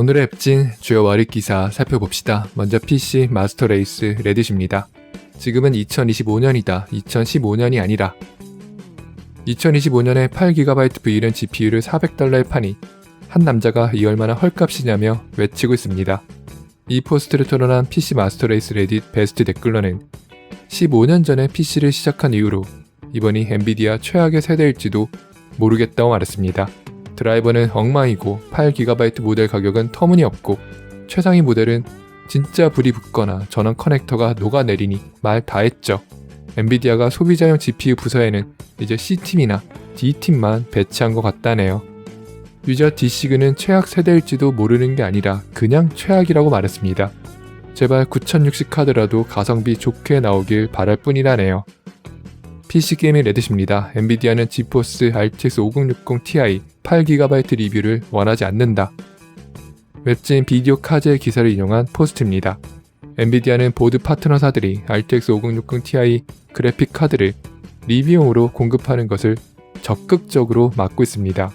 오늘의 앱진 주요 월익 기사 살펴봅시다. 먼저 PC 마스터 레이스 레딧입니다. 지금은 2025년이다. 2015년이 아니라 2025년에 8GB V는 GPU를 400달러에 파니 한 남자가 이 얼마나 헐값이냐며 외치고 있습니다. 이 포스트를 토론한 PC 마스터 레이스 레딧 베스트 댓글러는 15년 전에 PC를 시작한 이후로 이번이 엔비디아 최악의 세대일지도 모르겠다고 말했습니다. 드라이버는 엉망이고 8GB 모델 가격은 터무니없고 최상위 모델은 진짜 불이 붙거나 전원 커넥터가 녹아내리니 말 다 했죠. 엔비디아가 소비자용 GPU 부서에는 이제 C팀이나 D팀만 배치한 것 같다네요. 유저 D시그는 최악 세대일지도 모르는 게 아니라 그냥 최악이라고 말했습니다. 제발 9060 카드라도 가성비 좋게 나오길 바랄 뿐이라네요. PC 게임의 레딧입니다. 엔비디아는 지포스 RTX 5060 Ti 8GB 리뷰를 원하지 않는다. 웹진 비디오 카즈의 기사를 인용한 포스트입니다. 엔비디아는 보드 파트너사들이 RTX 5060 Ti 그래픽 카드를 리뷰용으로 공급하는 것을 적극적으로 막고 있습니다.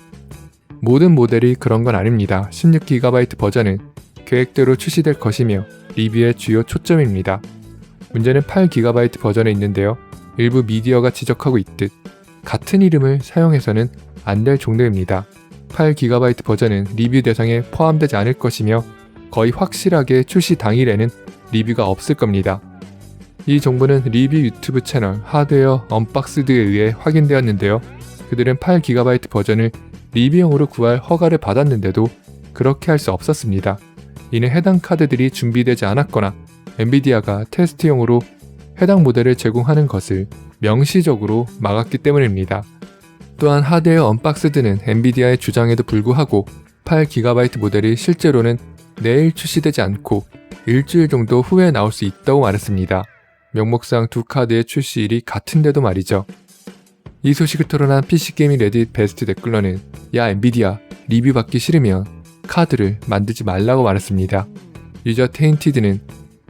모든 모델이 그런 건 아닙니다. 16GB 버전은 계획대로 출시될 것이며 리뷰의 주요 초점입니다. 문제는 8GB 버전에 있는데요. 일부 미디어가 지적하고 있듯 같은 이름을 사용해서는 안 될 정도입니다. 8GB 버전은 리뷰 대상에 포함되지 않을 것이며 거의 확실하게 출시 당일에는 리뷰가 없을 겁니다. 이 정보는 리뷰 유튜브 채널 하드웨어 언박스드에 의해 확인되었는데요. 그들은 8GB 버전을 리뷰용으로 구할 허가를 받았는데도 그렇게 할 수 없었습니다. 이는 해당 카드들이 준비되지 않았거나 엔비디아가 테스트용으로 해당 모델을 제공하는 것을 명시적으로 막았기 때문입니다. 또한 하드웨어 언박스드는 엔비디아의 주장에도 불구하고 8GB 모델이 실제로는 내일 출시되지 않고 일주일 정도 후에 나올 수 있다고 말했습니다. 명목상 두 카드의 출시일이 같은데도 말이죠. 이 소식을 토론한 PC게이밍 레딧 베스트 댓글러는 야 엔비디아 리뷰 받기 싫으면 카드를 만들지 말라고 말했습니다. 유저 테인티드는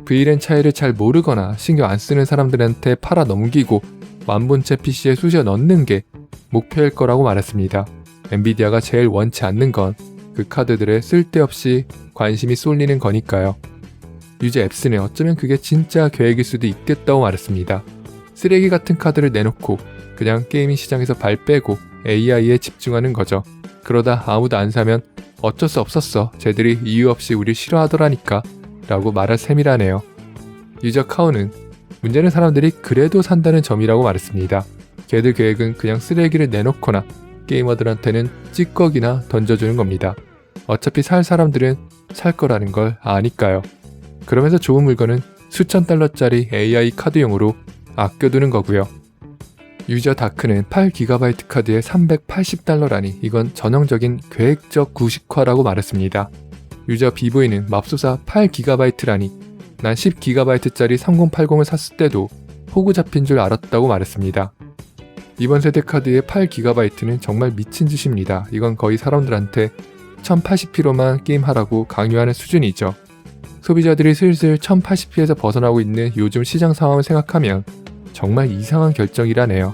VLAN 차이를 잘 모르거나 신경 안 쓰는 사람들한테 팔아 넘기고 완본체 PC에 쑤셔 넣는 게 목표일 거라고 말했습니다. 엔비디아가 제일 원치 않는 건 그 카드들에 쓸데없이 관심이 쏠리는 거니까요. 유저 앱스는 어쩌면 그게 진짜 계획일 수도 있겠다고 말했습니다. 쓰레기 같은 카드를 내놓고 그냥 게이밍 시장에서 발 빼고 AI에 집중하는 거죠. 그러다 아무도 안 사면 어쩔 수 없었어. 쟤들이 이유 없이 우리 싫어하더라니까. 라고 말할 셈이라네요. 유저 카우는 문제는 사람들이 그래도 산다는 점이라고 말했습니다. 걔들 계획은 그냥 쓰레기를 내놓거나 게이머들한테는 찌꺼기나 던져주는 겁니다. 어차피 살 사람들은 살 거라는 걸 아니까요. 그러면서 좋은 물건은 수천 달러짜리 AI 카드용으로 아껴두는 거고요. 유저 다크는 8GB 카드에 380달러라니 이건 전형적인 계획적 구식화라고 말했습니다. 유저 비보이는 맙소사 8GB라니 난 10GB짜리 3080을 샀을 때도 호구 잡힌 줄 알았다고 말했습니다. 이번 세대 카드의 8GB는 정말 미친 짓입니다. 이건 거의 사람들한테 1080p로만 게임하라고 강요하는 수준이죠. 소비자들이 슬슬 1080p에서 벗어나고 있는 요즘 시장 상황을 생각하면 정말 이상한 결정이라네요.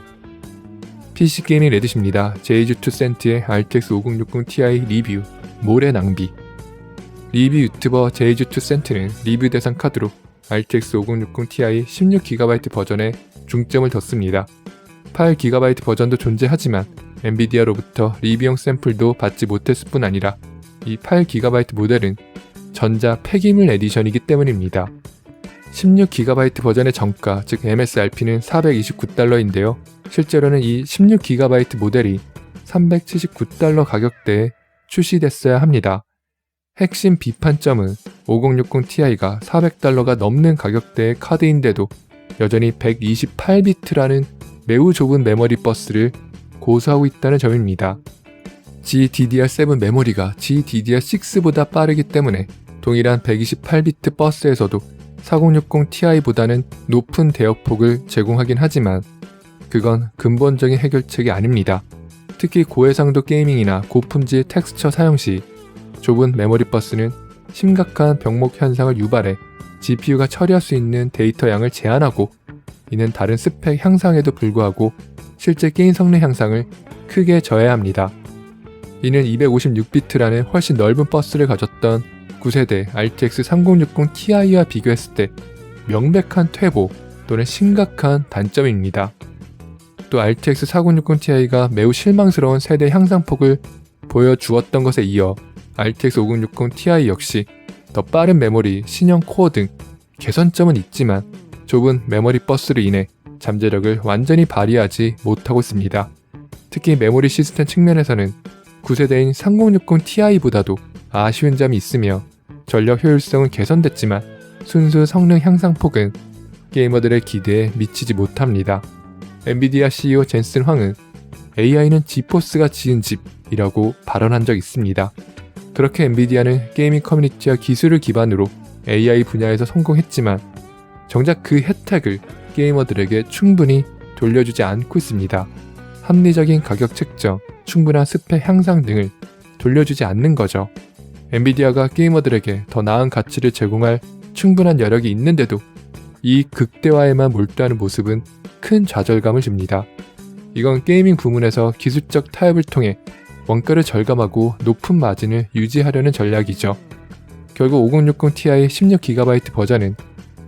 PC 게이밍 레딧입니다. 제이주2 센트의 RTX 5060 Ti 리뷰 모래 낭비 리뷰 유튜버 제이주2 센트는 리뷰 대상 카드로 RTX 5060 Ti 16GB 버전에 중점을 뒀습니다. 8GB 버전도 존재하지만 엔비디아로부터 리뷰용 샘플도 받지 못했을 뿐 아니라 이 8GB 모델은 전자 폐기물 에디션이기 때문입니다. 16GB 버전의 정가, 즉 MSRP는 429달러인데요. 실제로는 이 16GB 모델이 379달러 가격대에 출시됐어야 합니다. 핵심 비판점은 5060 Ti가 400달러가 넘는 가격대의 카드인데도 여전히 128비트라는 매우 좁은 메모리 버스를 고수하고 있다는 점입니다. GDDR7 메모리가 GDDR6보다 빠르기 때문에 동일한 128비트 버스에서도 4060 Ti보다는 높은 대역폭을 제공하긴 하지만 그건 근본적인 해결책이 아닙니다. 특히 고해상도 게이밍이나 고품질 텍스처 사용 시 좁은 메모리 버스는 심각한 병목 현상을 유발해 GPU가 처리할 수 있는 데이터 양을 제한하고 이는 다른 스펙 향상에도 불구하고 실제 게임 성능 향상을 크게 저해합니다. 이는 256비트라는 훨씬 넓은 버스를 가졌던 9세대 RTX 3060 Ti와 비교했을 때 명백한 퇴보 또는 심각한 단점입니다. 또 RTX 4060 Ti가 매우 실망스러운 세대 향상폭을 보여주었던 것에 이어 RTX 5060 Ti 역시 더 빠른 메모리, 신형 코어 등 개선점은 있지만 좁은 메모리 버스로 인해 잠재력을 완전히 발휘하지 못하고 있습니다. 특히 메모리 시스템 측면에서는 9세대인 3060 Ti보다도 아쉬운 점이 있으며 전력 효율성은 개선됐지만 순수 성능 향상 폭은 게이머들의 기대에 미치지 못합니다. 엔비디아 CEO 젠슨 황은 AI는 지포스가 지은 집이라고 발언한 적 있습니다. 그렇게 엔비디아는 게이밍 커뮤니티와 기술을 기반으로 AI 분야에서 성공했지만 정작 그 혜택을 게이머들에게 충분히 돌려주지 않고 있습니다. 합리적인 가격 책정, 충분한 스펙 향상 등을 돌려주지 않는 거죠. 엔비디아가 게이머들에게 더 나은 가치를 제공할 충분한 여력이 있는데도 이 극대화에만 몰두하는 모습은 큰 좌절감을 줍니다. 이건 게이밍 부문에서 기술적 타협을 통해 원가를 절감하고 높은 마진을 유지하려는 전략이죠. 결국 5060 Ti 16GB 버전은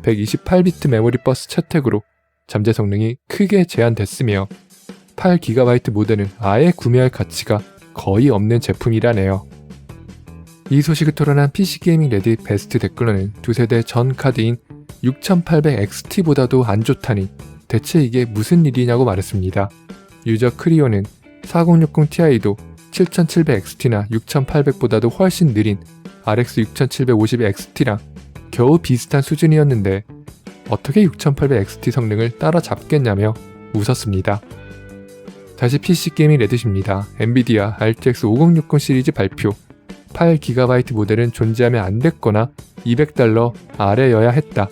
128비트 메모리 버스 채택으로 잠재 성능이 크게 제한됐으며 8GB 모델은 아예 구매할 가치가 거의 없는 제품이라네요. 이 소식을 토론한 PC게이밍 레딧 베스트 댓글로는 두 세대 전 카드인 6800XT보다도 안 좋다니 대체 이게 무슨 일이냐고 말했습니다. 유저 크리오는 4060 Ti도 7700XT나 6800보다도 훨씬 느린 RX 6750XT랑 겨우 비슷한 수준이었는데 어떻게 6800XT 성능을 따라잡겠냐며 웃었습니다. 다시 PC 게이밍 레딧입니다. 엔비디아 RTX 5060 시리즈 발표 8GB 모델은 존재하면 안 됐거나 200달러 아래여야 했다.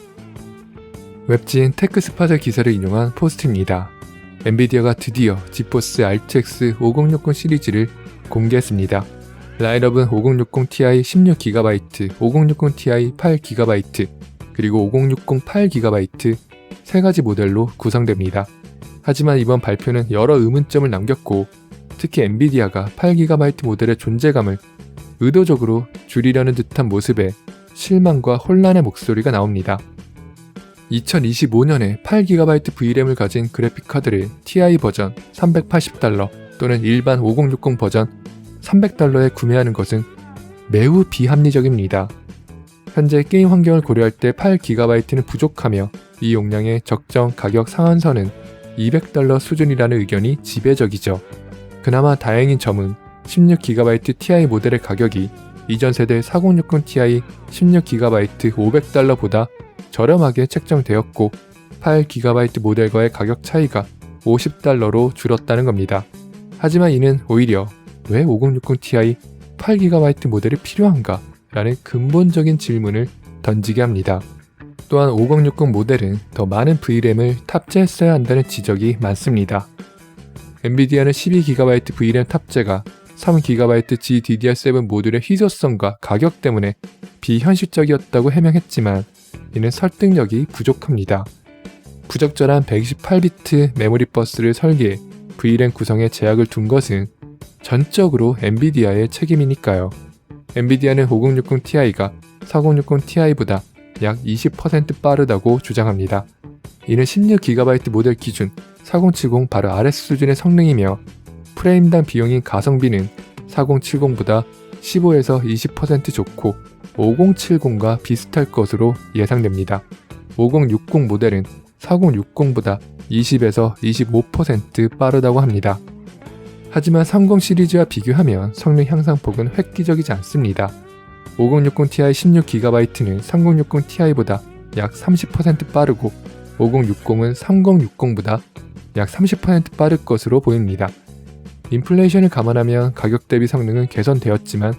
웹진 테크스파드 기사를 인용한 포스트입니다. 엔비디아가 드디어 지포스 RTX 5060 시리즈를 공개했습니다. 라인업은 5060 Ti 16GB, 5060 Ti 8GB, 그리고 5060 8GB 세 가지 모델로 구성됩니다. 하지만 이번 발표는 여러 의문점을 남겼고 특히 엔비디아가 8GB 모델의 존재감을 의도적으로 줄이려는 듯한 모습에 실망과 혼란의 목소리가 나옵니다. 2025년에 8GB VRAM을 가진 그래픽카드를 TI 버전 380달러 또는 일반 5060 버전 300달러에 구매하는 것은 매우 비합리적입니다. 현재 게임 환경을 고려할 때 8GB는 부족하며 이 용량의 적정 가격 상한선은 200달러 수준이라는 의견이 지배적이죠. 그나마 다행인 점은 16GB Ti 모델의 가격이 이전 세대 4060 Ti 16GB 500달러보다 저렴하게 책정되었고 8GB 모델과의 가격 차이가 50달러로 줄었다는 겁니다. 하지만 이는 오히려 왜 5060 Ti 8GB 모델이 필요한가? 라는 근본적인 질문을 던지게 합니다. 또한 5060 모델은 더 많은 VRAM을 탑재했어야 한다는 지적이 많습니다. 엔비디아는 12GB VRAM 탑재가 3GB GDDR7 모듈의 희소성과 가격 때문에 비현실적이었다고 해명했지만 이는 설득력이 부족합니다. 부적절한 128비트 메모리 버스를 설계해 VRAM 구성에 제약을 둔 것은 전적으로 엔비디아의 책임이니까요. 엔비디아는 5060 Ti가 4060 Ti보다 약 20% 빠르다고 주장합니다. 이는 16GB 모델 기준 4070 바로 아래 수준의 성능이며 프레임당 비용인 가성비는 4070보다 15에서 20% 좋고 5070과 비슷할 것으로 예상됩니다. 5060 모델은 4060보다 20에서 25% 빠르다고 합니다. 하지만 30 시리즈와 비교하면 성능 향상폭은 획기적이지 않습니다. 5060 Ti 16GB는 3060 Ti보다 약 30% 빠르고 5060은 3060보다 약 30% 빠를 것으로 보입니다. 인플레이션을 감안하면 가격 대비 성능은 개선되었지만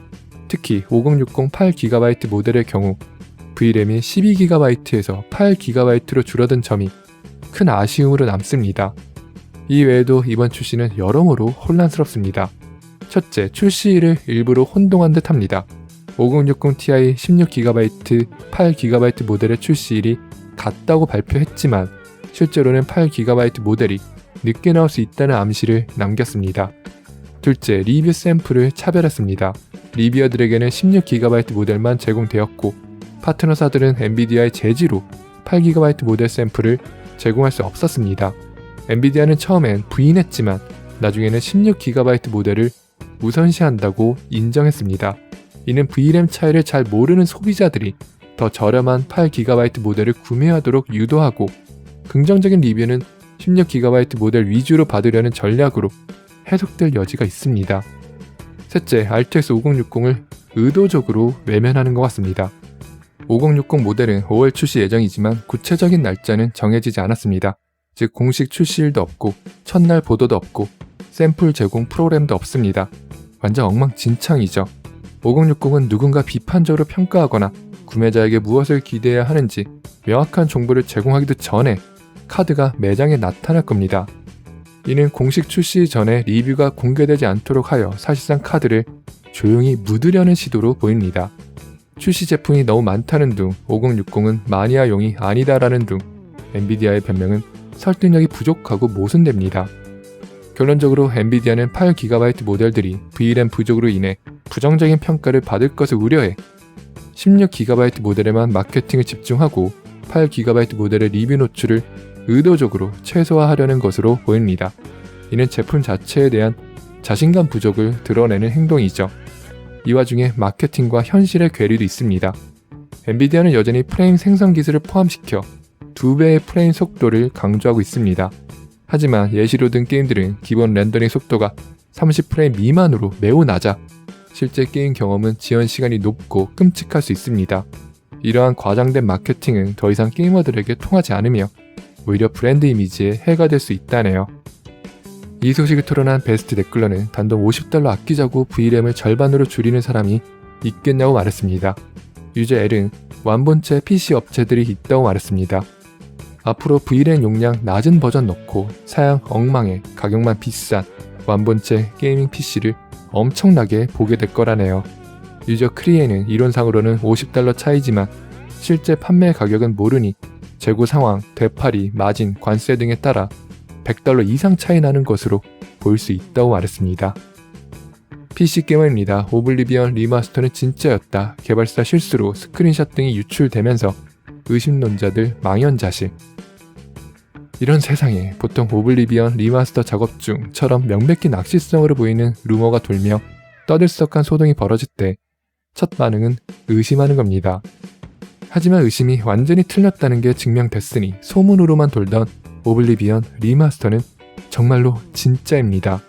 특히 5060 8GB 모델의 경우 VRAM이 12GB에서 8GB로 줄어든 점이 큰 아쉬움으로 남습니다. 이 외에도 이번 출시는 여러모로 혼란스럽습니다. 첫째, 출시일을 일부러 혼동한 듯 합니다. 5060 Ti 16GB, 8GB 모델의 출시일이 같다고 발표했지만 실제로는 8GB 모델이 늦게 나올 수 있다는 암시를 남겼습니다. 둘째, 리뷰 샘플을 차별했습니다. 리뷰어들에게는 16GB 모델만 제공되었고 파트너사들은 엔비디아의 제지로 8GB 모델 샘플을 제공할 수 없었습니다. 엔비디아는 처음엔 부인했지만 나중에는 16GB 모델을 우선시한다고 인정했습니다. 이는 VRAM 차이를 잘 모르는 소비자들이 더 저렴한 8GB 모델을 구매하도록 유도하고 긍정적인 리뷰는 16GB 모델 위주로 받으려는 전략으로 해석될 여지가 있습니다. 셋째, RTX 5060을 의도적으로 외면하는 것 같습니다. 5060 모델은 5월 출시 예정이지만 구체적인 날짜는 정해지지 않았습니다. 즉 공식 출시일도 없고 첫날 보도도 없고 샘플 제공 프로그램도 없습니다. 완전 엉망진창이죠. 5060은 누군가 비판적으로 평가하거나 구매자에게 무엇을 기대해야 하는지 명확한 정보를 제공하기도 전에 카드가 매장에 나타날 겁니다. 이는 공식 출시 전에 리뷰가 공개되지 않도록 하여 사실상 카드를 조용히 묻으려는 시도로 보입니다. 출시 제품이 너무 많다는 둥, 5060은 마니아용이 아니다라는 둥, 엔비디아의 변명은 설득력이 부족하고 모순됩니다. 결론적으로 엔비디아는 8GB 모델들이 VRAM 부족으로 인해 부정적인 평가를 받을 것을 우려해 16GB 모델에만 마케팅을 집중하고 8GB 모델의 리뷰 노출을 의도적으로 최소화하려는 것으로 보입니다. 이는 제품 자체에 대한 자신감 부족을 드러내는 행동이죠. 이 와중에 마케팅과 현실의 괴리도 있습니다. 엔비디아는 여전히 프레임 생성 기술을 포함시켜 두 배의 프레임 속도를 강조하고 있습니다. 하지만 예시로 든 게임들은 기본 렌더링 속도가 30프레임 미만으로 매우 낮아 실제 게임 경험은 지연 시간이 높고 끔찍할 수 있습니다. 이러한 과장된 마케팅은 더 이상 게이머들에게 통하지 않으며 오히려 브랜드 이미지에 해가 될 수 있다네요. 이 소식을 토론한 베스트 댓글러는 단돈 50달러 아끼자고 VRAM을 절반으로 줄이는 사람이 있겠냐고 말했습니다. 유저 L은 완본체 PC 업체들이 있다고 말했습니다. 앞으로 VRAM 용량 낮은 버전 넣고 사양 엉망에 가격만 비싼 완본체 게이밍 PC를 엄청나게 보게 될 거라네요. 유저 크리에는 이론상으로는 50달러 차이지만 실제 판매 가격은 모르니 재고 상황, 되팔이, 마진, 관세 등에 따라 100달러 이상 차이 나는 것으로 보일 수 있다고 말했습니다. PC 게임입니다. 오블리비언 리마스터는 진짜였다. 개발사 실수로 스크린샷 등이 유출되면서 의심론자들 망연자실. 이런 세상에 보통 오블리비언 리마스터 작업 중처럼 명백히 낚시성으로 보이는 루머가 돌며 떠들썩한 소동이 벌어질 때 첫 반응은 의심하는 겁니다. 하지만 의심이 완전히 틀렸다는 게 증명됐으니 소문으로만 돌던 오블리비언 리마스터는 정말로 진짜입니다.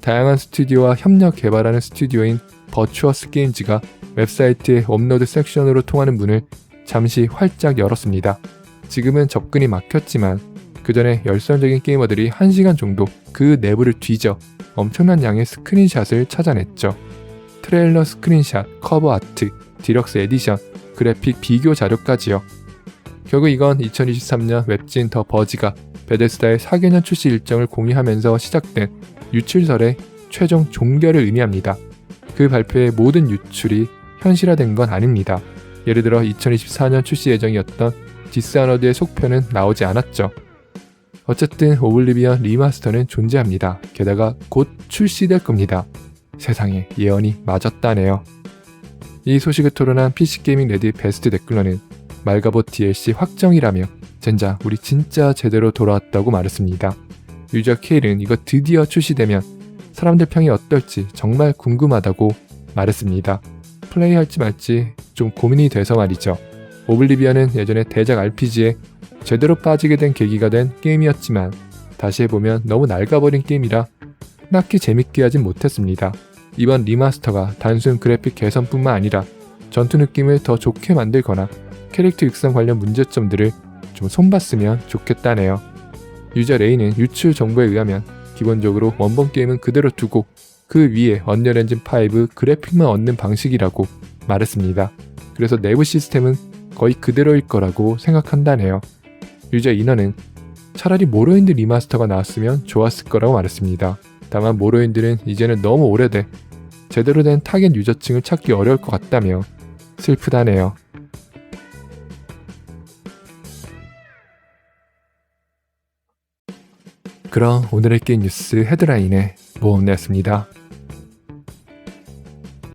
다양한 스튜디오와 협력 개발하는 스튜디오인 버추어스 게임즈가 웹사이트의 업로드 섹션으로 통하는 문을 잠시 활짝 열었습니다. 지금은 접근이 막혔지만 그 전에 열성적인 게이머들이 1시간 정도 그 내부를 뒤져 엄청난 양의 스크린샷을 찾아냈죠. 트레일러 스크린샷, 커버 아트, 디럭스 에디션, 그래픽 비교 자료까지요. 결국 이건 2023년 웹진 더 버지가 베데스다의 4개년 출시 일정을 공유하면서 시작된 유출설의 최종 종결을 의미합니다. 그 발표의 모든 유출이 현실화된 건 아닙니다. 예를 들어 2024년 출시 예정이었던 디스아너드의 속편은 나오지 않았죠. 어쨌든 오블리비언 리마스터는 존재합니다. 게다가 곧 출시될 겁니다. 세상에 예언이 맞았다네요. 이 소식을 토론한 PC게이밍 레디 베스트 댓글러는 말가봇 DLC 확정이라며 젠장 우리 진짜 제대로 돌아왔다고 말했습니다. 유저 K는 이거 드디어 출시되면 사람들 평이 어떨지 정말 궁금하다고 말했습니다. 플레이할지 말지 좀 고민이 돼서 말이죠. 오블리비언은 예전에 대작 RPG에 제대로 빠지게 된 계기가 된 게임이었지만 다시 해보면 너무 낡아버린 게임이라 딱히 재밌게 하진 못했습니다. 이번 리마스터가 단순 그래픽 개선뿐만 아니라 전투 느낌을 더 좋게 만들거나 캐릭터 육성 관련 문제점들을 좀 손봤으면 좋겠다네요. 유저 레이는 유출 정보에 의하면 기본적으로 원본 게임은 그대로 두고 그 위에 언리얼 엔진 5 그래픽만 얻는 방식이라고 말했습니다. 그래서 내부 시스템은 거의 그대로일 거라고 생각한다네요. 유저 인원은 차라리 모로인드 리마스터가 나왔으면 좋았을 거라고 말했습니다. 다만 모로인드는 이제는 너무 오래돼 제대로 된 타겟 유저층을 찾기 어려울 것 같다며 슬프다네요. 그럼 오늘의 게임 뉴스 헤드라인에 모험내었습니다.